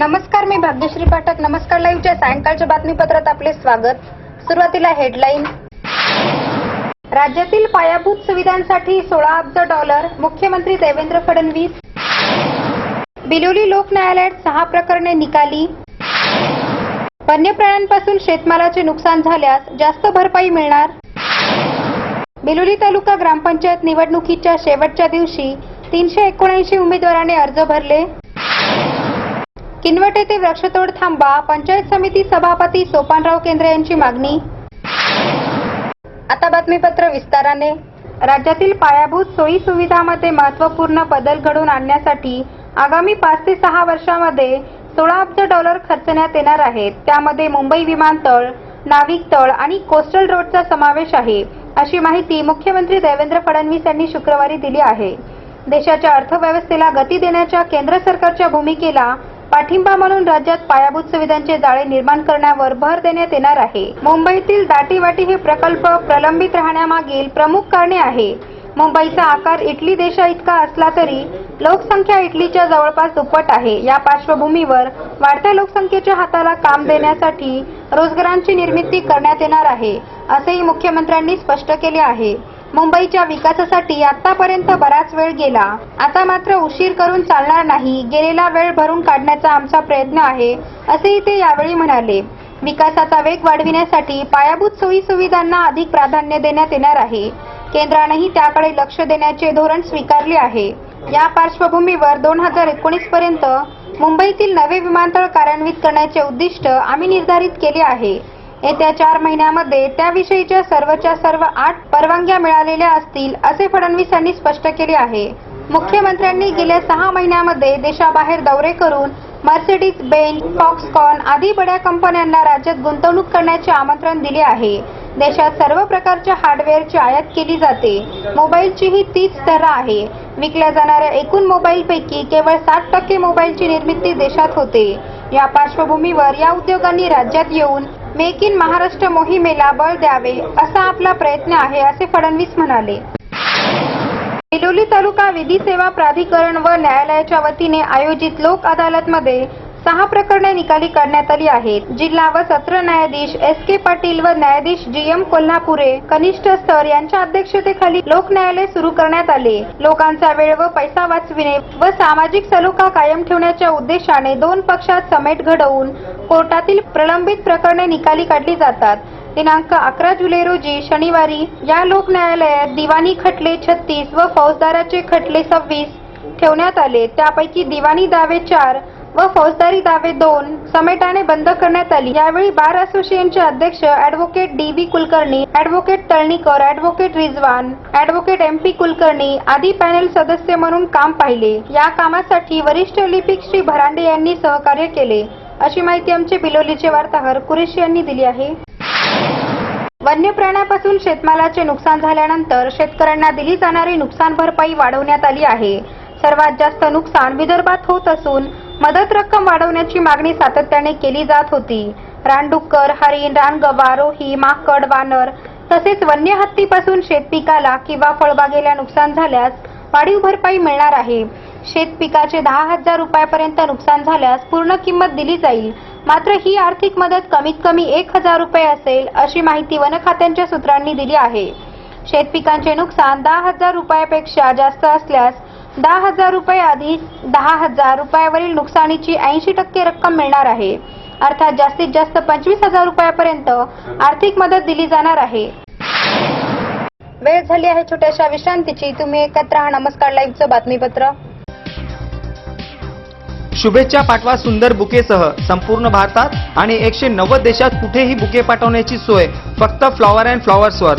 नमस्कार मी भाग्यश्री पाठक. नमस्कार लाईव्हच्या सायंकाळच्या बातमीपत्रात आपले स्वागत. सुरुवातीला हेडलाईन. राज्यातील पायाभूत सुविधांसाठी सोळा अब्ज डॉलर मुख्यमंत्री देवेंद्र फडणवीस. बिलोली लोक न्यायालयात सहा प्रकरणे निकाली. वन्य प्राण्यांपासून शेतमालाचे नुकसान झाल्यास जास्त भरपाई मिळणार. बिलोली तालुका ग्रामपंचायत निवडणुकीच्या शेवटच्या दिवशी तीनशे एकोणऐंशी उमेदवारांनी अर्ज भरले. किनवट येथे वृक्षतोड थांबा पंचायत समिती सभापती सोपानराव केंद्रे यांची मागणी. आता बातमीपत्र विस्ताराने. राज्यातील पायाभूत सोयी सुविधामध्ये महत्त्वपूर्ण बदल घडवून आणण्यासाठी आगामी पाच ते सहा वर्षामध्ये सोळा अब्ज डॉलर खर्चण्यात येणार आहेत. त्यामध्ये मुंबई विमानतळ नाविक तळ आणि कोस्टल रोडचा समावेश आहे अशी माहिती मुख्यमंत्री देवेंद्र फडणवीस यांनी शुक्रवारी दिली आहे. देशाच्या अर्थव्यवस्थेला गती देण्याच्या केंद्र सरकारच्या भूमिकेला पाठिंबा म्हणून राज्यात पायाभूत सुविधांचे जाळे निर्माण करण्यावर भर देण्यात येणार आहे. मुंबईतील दाटीवाटी हे प्रकल्प प्रलंबित राहण्यामागील प्रमुख कारणे आहे. मुंबईचा आकार इटली देशा इतका असला तरी लोकसंख्या इटलीच्या जवळपास दुप्पट आहे. या पार्श्वभूमीवर वाढत्या लोकसंख्येच्या हाताला काम देण्यासाठी रोजगारांची निर्मिती करण्यात येणार आहे असेही मुख्यमंत्र्यांनी स्पष्ट केले आहे. मुंबईच्या विकासासाठी आतापर्यंत बराच वेळ गेला. आता मात्र उशीर करून चालणार नाही. गेलेला वेळ भरून काढण्याचा आमचा प्रयत्न आहे असेही ते यावेळी म्हणाले. विकासाचा वेग वाढविण्यासाठी पायाभूत सोयी सुविधांना अधिक प्राधान्य देण्यात येणार आहे. केंद्रानेही त्याकडे लक्ष देण्याचे धोरण स्वीकारले आहे. या पार्श्वभूमीवर दोन हजार एकोणीस पर्यंत मुंबईतील नवे विमानतळ कार्यान्वित करण्याचे उद्दिष्ट आम्ही निर्धारित केले आहे. येत्या चार महिन्यामध्ये त्याविषयीच्या सर्वच्या सर्व आठ परवानग्या मिळालेल्या असतील असे फडणवीस यांनी स्पष्ट केले आहे. मुख्यमंत्र्यांनी गेल्या सहा महिन्यामध्ये देशाबाहेर दौरे करून मर्सिडीज बेंच फॉक्सकॉन आदी बड्या कंपन्यांना राज्यात गुंतवणूक करण्याचे आमंत्रण दिले आहे. देशात सर्व प्रकारच्या हार्डवेअरची आयात केली जाते. मोबाईलचीही तीच तर आहे. विकल्या जाणाऱ्या एकूण मोबाईलपैकी केवळ साठ टक्के मोबाईलची निर्मिती देशात होते. या पार्श्वभूमीवर या उद्योगांनी राज्यात येऊन मेक इन महाराष्ट्र मोहिमेला बळ द्यावे असा आपला प्रयत्न आहे असे फडणवीस म्हणाले. बिलोली तालुका विधी सेवा प्राधिकरण व न्यायालयाच्या वतीने आयोजित लोक अदालतमध्ये सहा प्रकरणे निकाली काढण्यात आली आहेत. जिल्हा व सत्र न्यायाधीश एस के पाटील व न्यायाधीश जी एम कोल्हापुरे कनिष्ठ स्तर यांच्या अध्यक्षतेखाली लोक न्यायालय सुरू करण्यात आले. लोकांचा वेळ व पैसा वाचविणे व सामाजिक सलोखा कायम ठेवण्याच्या उद्देशाने दोन पक्षात समेट घडवून कोर्टातील प्रलंबित प्रकरणे निकाली काढली जातात. दिनांक अकरा जुलै रोजी शनिवारी या लोक न्यायालयात दिवाणी खटले छत्तीस व फौजदाराचे खटले सव्वीस ठेवण्यात आले. त्यापैकी दिवाणी दावे चार व फौजदारी दावे दोन समेटाने बंद करण्यात आली. यावेळी बार असोसिएशनचे अध्यक्ष advocate D B Kulkarni advocate Talnikar advocate Rizwan advocate M P Kulkarni आदी पॅनेल सदस्य म्हणून काम पाहिले. या कामासाठी वरिष्ठ लिपिक श्री भरांडे यांनी सहकार्य केले. अशी माहिती आमचे बिलोलीचे वार्ताहर कुरेशी यांनी दिली आहे. वन्य प्राण्यापासून शेतमालाचे नुकसान झाल्यानंतर शेतकऱ्यांना दिली जाणारी नुकसान भरपाई वाढवण्यात आली आहे. सर्वात जास्त नुकसान विदर्भात होत असून मदत रक्कम वाढवण्याची मागणी सातत्याने केली जात होती. रानडुक्कर हरिण रानगवा रोही माकड वानर तसेच वन्य हत्तीपासून शेतपिकाला किंवा फळबागेला नुकसान झाल्यास वाढीव भरपाई मिळणार आहे. शेतपिकाचे दहा हजार रुपयापर्यंत नुकसान झाल्यास पूर्ण किंमत दिली जाईल. मात्र ही आर्थिक मदत कमीत कमी एक हजार रुपये असेल अशी माहिती वन खात्यांच्या सूत्रांनी दिली आहे. शेतपिकांचे नुकसान दहा हजार रुपयापेक्षा जास्त असल्यास दहा हजार रुपये आधी दहा हजार रुपयावरील नुकसानीची ऐंशी टक्के रक्कम मिळणार आहे. अर्थात जास्तीत जास्त पंचवीस हजार रुपयापर्यंत आर्थिक मदत दिली जाणार आहे. वेळ झाली आहे छोट्याशा विश्रांतीची. तुम्ही एकत्र राहा. नमस्कार. लाईव्हचं बातमीपत्र. शुभेच्छा पाठवा सुंदर बुकेसह. संपूर्ण भारतात आणि एकशे नव्वद देशात कुठेही बुके पाठवण्याची सोय. फक्त फ्लॉवर अँड फ्लॉवर्सवर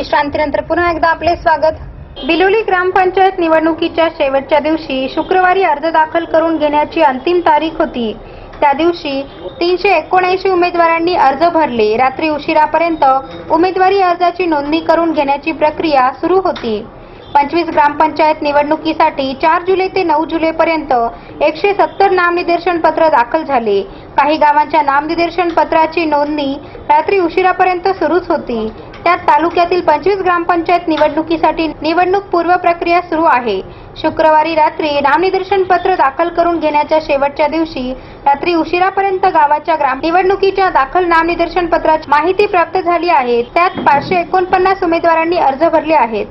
विश्रांतीनंतर पुन्हा एकदा आपले स्वागत. बिलोली ग्रामपंचायत निवडणुकीच्या शेवटच्या दिवशी शुक्रवारी अर्ज दाखल करून घेण्याची अंतिम तारीख होती. त्या दिवशी तीनशे एकोणऐंशी उमेदवारांनी अर्ज भरले. रात्री उशिरापर्यंत उमेदवारी अर्जाची नोंदणी करून घेण्याची प्रक्रिया सुरू होती. पंचवीस ग्रामपंचायत निवडणुकीसाठी चार जुलै ते नऊ जुलैपर्यंत एकशे सत्तर नामनिर्देशन पत्र दाखल झाले. काही गावांच्या नामनिर्देशन पत्राची नोंदणी रात्री उशिरापर्यंत सुरूच होती. त्यात तालुक्यातील पंचवीस ग्रामपंचायत निवडणुकीसाठी निवडणूक पूर्व प्रक्रिया सुरू आहे. शुक्रवारी रात्री नामनिदर्शन पत्र दाखल करून घेण्याच्या शेवटच्या दिवशी रात्री उशिरापर्यंत गावाच्या ग्राम निवडणुकीच्या दाखल नामनिदर्शन पत्राची माहिती प्राप्त झाली आहे. त्यात पाचशे एकोणपन्नास उमेदवारांनी अर्ज भरले आहेत.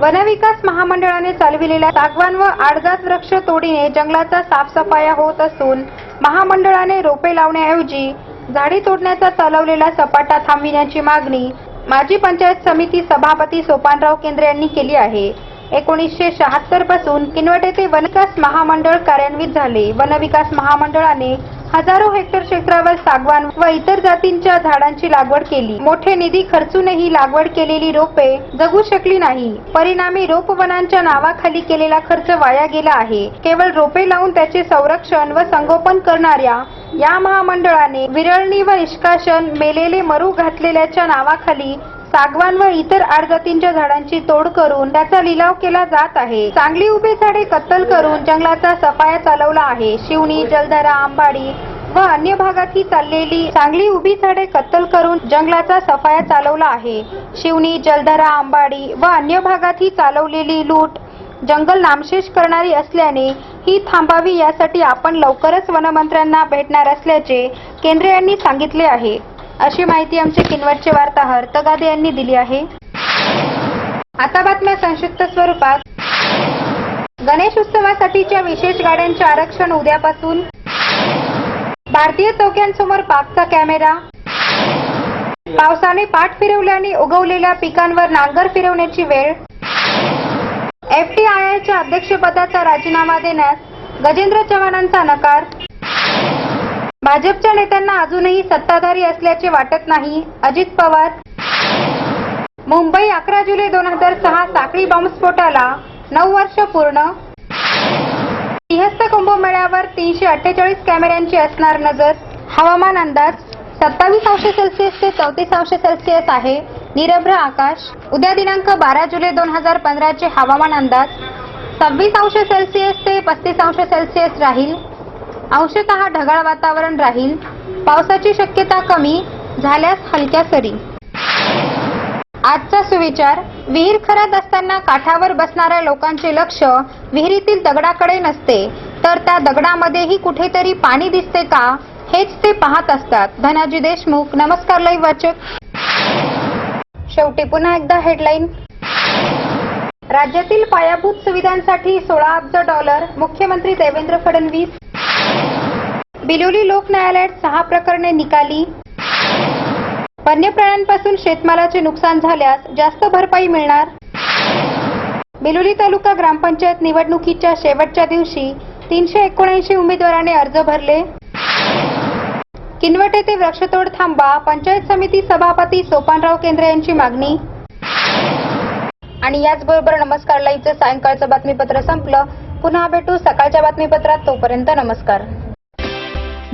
वनविकास महामंडळाने चालविलेल्या सागवान व आडजात वृक्ष तोडीने जंगलाचा साफसफाया होत असून महामंडळाने रोपे लावण्याऐवजी झाडी तोडण्याचा चालवलेला सपाटा थांबविण्याची मागणी माजी पंचायत समिती सभापती सोपानराव केंद्रे यांनी केली आहे. एकोणीसशे शहात्तरपासून किनवट येथे वनविकास महामंडळ कार्यान्वित झाले. वनविकास महामंडळाने हजारो हेक्टर क्षेत्रावर सागवान व इतर जातींच्या झाडांची लागवड केली. मोठे निधी खर्चूनही लागवड केलेली रोपे जगू शकली नाही. परिणामी रोपवनांच्या नावाखाली केलेला खर्च वाया गेला आहे. केवळ रोपे लावून त्याचे संरक्षण व संगोपन करणाऱ्या या महामंडळाने विरळणी व निष्काशन मेलेले मरू घातलेल्याच्या नावाखाली सागवान व इतर आडजातींच्या झाडांची तोड करून त्याचा लिलाव केला जात आहे. चांगली उभी झाडे कत्तल करून जंगलाचा सफाया चालवला आहे. शिवणी जलधारा आंबाडी व अन्य भागात ही चाललेली चांगली उभी झाडे कत्तल करून जंगलाचा सफाया चालवला आहे. शिवणी जलधारा आंबाडी व अन्य भागात ही चालवलेली लूट जंगल नामशेष करणारी असल्याने ही थांबावी यासाठी आपण लवकरच वनमंत्र्यांना भेटणार असल्याचे केंद्रे यांनी सांगितले आहे. अशी माहिती आमचे किनवटचे वार्ताहर तगादे यांनी दिली आहे. आता बातम्या संक्षिप्त स्वरूपात. गणेश उत्सवासाठीच्या विशेष गाड्यांचे आरक्षण उद्यापासून. भारतीय चौक्यांसमोर पाकचा कॅमेरा. पावसाने पाठ फिरवल्याने उगवलेल्या पिकांवर नांगर फिरवण्याची वेळ. एफटीआयआयच्या अध्यक्षपदाचा राजीनामा देण्यास गजेंद्र चव्हाणांचा नकार. भाजपच्या नेत्यांना अजूनही सत्ताधारी असल्याचे वाटत नाही. अजित पवार. मुंबई अकरा जुलै दोन हजार सहा साखळी बॉम्बस्फोटाला नऊ वर्ष पूर्ण. सिंहस्थ कुंभमेळ्यावर तीनशे अठ्ठेचाळीस कॅमेऱ्यांची असणार नजर. हवामान अंदाज. सत्तावीस अंश सेल्सिअस ते चौतीस अंश सेल्सिअस आहे. निरभ्र आकाश. उद्या दिनांक बारा जुलै दोन हजार पंधराचे हवामान अंदाज. सव्वीस अंश सेल्सिअस ते पस्तीस अंश सेल्सिअस राहील. अंशतः ढगाळ वातावरण राहील. पावसाची शक्यता कमी झाल्यास हलक्या सरी. आजचा सुविचार विहीर खरात असताना काठावर बसणाऱ्या लोकांचे लक्ष विहिरीतील दगडाकडे नसते. तर त्या दगडामध्येही कुठेतरी पाणी दिसते का हेच ते पाहत असतात. धनाजी देशमुख नमस्कार लय वाचक. शेवटी पुन्हा एकदा हेडलाईन राज्यातील पायाभूत सुविधांसाठी सोळा अब्ज डॉलर मुख्यमंत्री देवेंद्र फडणवीस. बिलोली लोक न्यायालयात सहा प्रकरणे निकाली. वन्य प्राण्यांपासून शेतमालाचे नुकसान झाल्यास जास्त भरपाई मिळणार. बिलोली तालुका ग्रामपंचायत निवडणुकीच्या शेवटच्या दिवशी तीनशे एकोणऐंशी उमेदवाराने अर्ज भरले. किनवट येथे वृक्षतोड थांबा पंचायत समिती सभापती सोपानराव केंद्रे यांची मागणी. आणि याचबरोबर नमस्कार लाईव्हचं सायंकाळचं बातमीपत्र संपलं. पुन्हा भेटू सकाळच्या बातमीपत्रात तोपर्यंत नमस्कार.